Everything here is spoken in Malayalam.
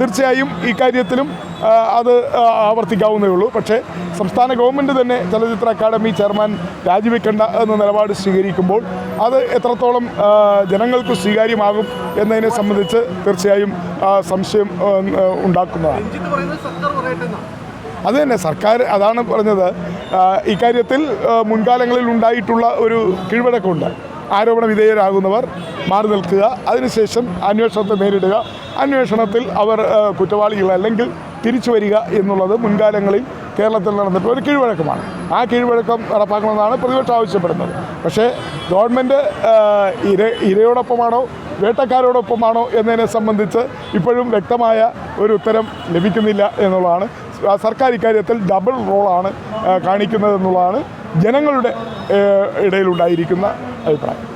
തീർച്ചയായും ഈ കാര്യത്തിലും അത് ആവർത്തിക്കാവുന്നേ ഉള്ളൂ. പക്ഷേ സംസ്ഥാന ഗവൺമെന്റ് തന്നെ ചലച്ചിത്ര അക്കാദമി ചെയർമാൻ രാജിവെക്കേണ്ട എന്ന നിലപാട് സ്വീകരിക്കുമ്പോൾ അത് എത്രത്തോളം ജനങ്ങൾക്ക് സ്വീകാര്യമാകും എന്നതിനെ സംബന്ധിച്ച് തീർച്ചയായും സംശയം ഉണ്ടാക്കുന്നതാണ്. അത് തന്നെ സർക്കാർ അതാണ് പറഞ്ഞത്. ഇക്കാര്യത്തിൽ മുൻകാലങ്ങളിൽ ഉണ്ടായിട്ടുള്ള ഒരു കീഴ്വഴക്കമുണ്ട്. ആരോപണ വിധേയരാകുന്നവർ മാറി നിൽക്കുക അതിനുശേഷം അന്വേഷണത്തെ നേരിടുക അന്വേഷണത്തിൽ അവർ കുറ്റവാളികൾ അല്ലെങ്കിൽ തിരിച്ചു വരിക എന്നുള്ളത് മുൻകാലങ്ങളിൽ കേരളത്തിൽ നടന്നിട്ടുള്ള ഒരു കീഴ്വഴക്കമാണ്. ആ കീഴ്വഴക്കം നടപ്പാക്കണമെന്നാണ് പ്രതിപക്ഷം ആവശ്യപ്പെടുന്നത്. പക്ഷേ ഗവൺമെന്റ് ഇര ഇരയോടൊപ്പമാണോ വേട്ടക്കാരോടൊപ്പമാണോ എന്നതിനെ സംബന്ധിച്ച് ഇപ്പോഴും വ്യക്തമായ ഒരു ഉത്തരം ലഭിക്കുന്നില്ല എന്നുള്ളതാണ്. സർക്കാർ ഇക്കാര്യത്തിൽ ഡബിൾ റോളാണ് കാണിക്കുന്നത് എന്നുള്ളതാണ് ജനങ്ങളുടെ ഇടയിലുണ്ടായിരിക്കുന്ന അഭിപ്രായം.